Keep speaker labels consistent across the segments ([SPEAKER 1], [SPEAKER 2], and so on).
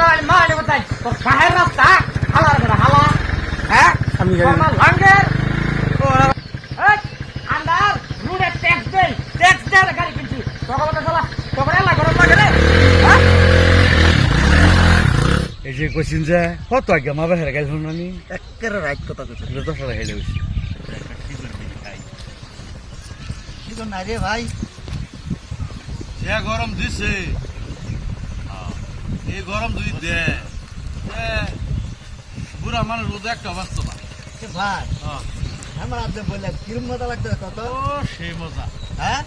[SPEAKER 1] তোর মানে কোথায় তোর কাহের রাস্তা? হালার করে হালা। হ্যাঁ?
[SPEAKER 2] আমি জানি না।
[SPEAKER 1] আমার লাঙ্গের। আন্দার রুডে ট্যাক্স দেই। ট্যাক্স দেয় গাড়ি কিনছি। তখন তো চলা। তখন এলা গরম লাগে রে হ্যাঁ?
[SPEAKER 2] এই যে কইছেন যে কত আগে মা বাহিরে গেল নানি
[SPEAKER 3] একেবারে রাইট কথা কইছো
[SPEAKER 2] দশ টাকা হেলে হইছে
[SPEAKER 3] কি তো রে ভাই।
[SPEAKER 4] যে গরম দিছে। এই গরম যদি দে এ, বুড়া মানুষ রোদে একটা
[SPEAKER 3] অবাস্তব ভাই
[SPEAKER 4] আহ,
[SPEAKER 3] আমার আপনি বললে কিরম মজা লাগতো কত?
[SPEAKER 4] সেই মজা।
[SPEAKER 3] হ্যাঁ?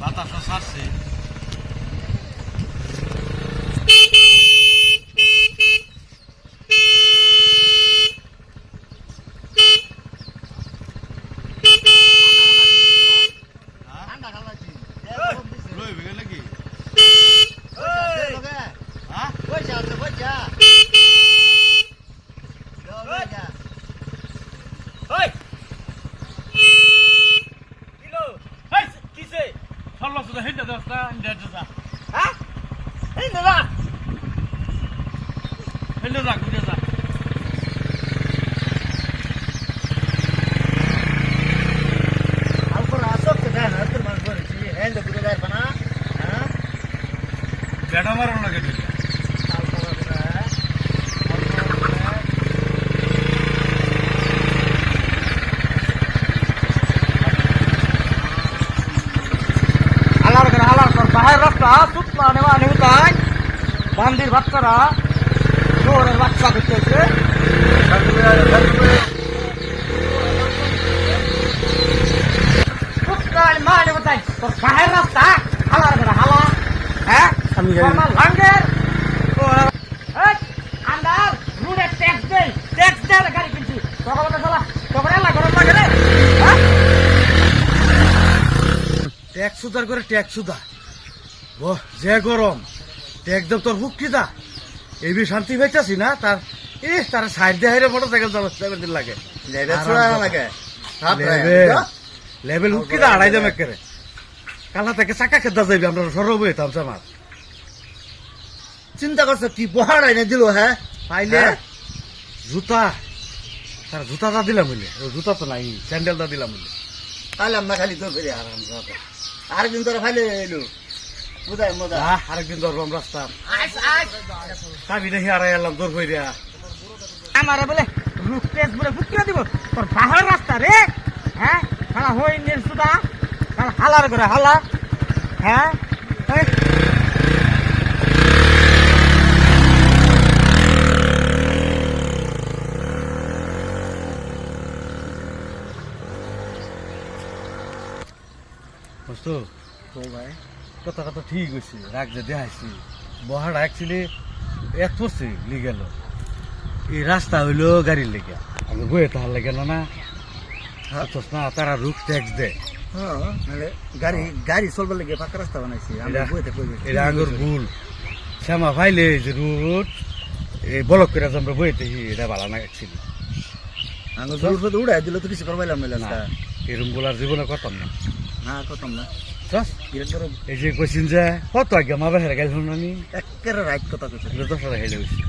[SPEAKER 4] বাতাসও ছাড়ছে
[SPEAKER 3] ঠান্ডা খালাছি
[SPEAKER 4] রইবে গেলে কি
[SPEAKER 3] হ্যাঁ
[SPEAKER 4] হ্যাঁ
[SPEAKER 3] পয়সা আছে পয়সা
[SPEAKER 1] ওই কিলো এই কিসে
[SPEAKER 4] সল্লা সুদা হেঁটে দশটা হেঁটে যা
[SPEAKER 1] হ্যাঁ এই দাদা
[SPEAKER 4] হেঁটে যা ঘুরে যা
[SPEAKER 3] আলপর আসক তো দেন তোর মানুষ করেছি হ্যাঁ তো ঘুরে যায় না হ্যাঁ
[SPEAKER 4] বেটা মারো লাগে দিলে
[SPEAKER 1] হালার করে হালার কর বাহের রাস্তা সুতলা নেওয়া নেউতাই বান্দির বাচ্চারা শহরের বাচ্চা করতেছে সুতলার কোথায় তোর বাহের রাস্তা হালার করে হালা। হ্যাঁ?
[SPEAKER 2] আমি
[SPEAKER 1] লাঙ্গের আন্দার রুডে ট্যাক্স দেই। ট্যাক্স দেয় গাড়ি কিনছি। তখন তো চলা তখন এলা গরম লাগে হ্যাঁ?
[SPEAKER 2] ট্যাক্স করে ট্যাক্স ও যে গরম। একদম তোর হুকি দা এই বি শান্তি পাইতাছি না তার এ তার সাইড দিয়ে হাইরে মোটর সাইকেল চালাতে দিন লাগে।
[SPEAKER 3] লাগে।
[SPEAKER 2] লেভেল। লেভেল হুকি আড়াই দাম একেবারে কালা থেকে চাকা খেতে যাবি আমরা সরব হইতাম আমার
[SPEAKER 3] চিন্তা করছ কি পহাড় এনে দিল হ্যাঁ
[SPEAKER 2] পাইলে? জুতা। তার জুতাটা দিলাম বলে জুতা তো নাই স্যান্ডেলটা দিলাম বলে
[SPEAKER 3] খাইলাম না খালি তো ফিরে আরাম সাথে আরেকদিন তোরা খাইলে এলো।
[SPEAKER 2] আরেকদিন ধরবাম রাস্তা চাবি দেখি আড়াই এলাম দৌড় হইয়া
[SPEAKER 1] আমারে বলে রুট টেস্ট বলে ফুটকে দিব? তোর পাহাড় রাস্তা রে? হ্যাঁ? খালা হই নির সুদা খালা হালার করে হালা। হ্যাঁ?
[SPEAKER 3] ভাই।
[SPEAKER 2] কথা কথা ঠিক হয়েছে রাগ যে দেখাইছি। বহাড়া অ্যাকচুয়ালি এত পড়ছে লিগেল এই রাস্তা হইল গাড়ির লেগে। আমি বয়ে তাহার লেগে না না বুঝছস না তারা রুট ট্যাক্স দেয়।
[SPEAKER 3] হ্যাঁ গাড়ি গাড়ি চলবার লাগে রাস্তা বানাইছি আমরা
[SPEAKER 2] এটা-
[SPEAKER 3] বইতে কইবে
[SPEAKER 2] আঙ্গুর ভুল। শ্যামা ভাইলে যে রুট এই বলক করে যে আমরা বইতে এটা ভালো না অ্যাকচুয়ালি
[SPEAKER 3] আঙ্গুর দূর উড়াই দিলে তো কিছু করবাইলাম না
[SPEAKER 2] না এরকম বলার জীবনে করতাম না।
[SPEAKER 3] না না।
[SPEAKER 2] এই যে কইছেন যে কত আগে মা বাহিরে গেল নানি
[SPEAKER 3] একেবারে রাইট কথা কইছো
[SPEAKER 2] দশটা হেলে হয়েছে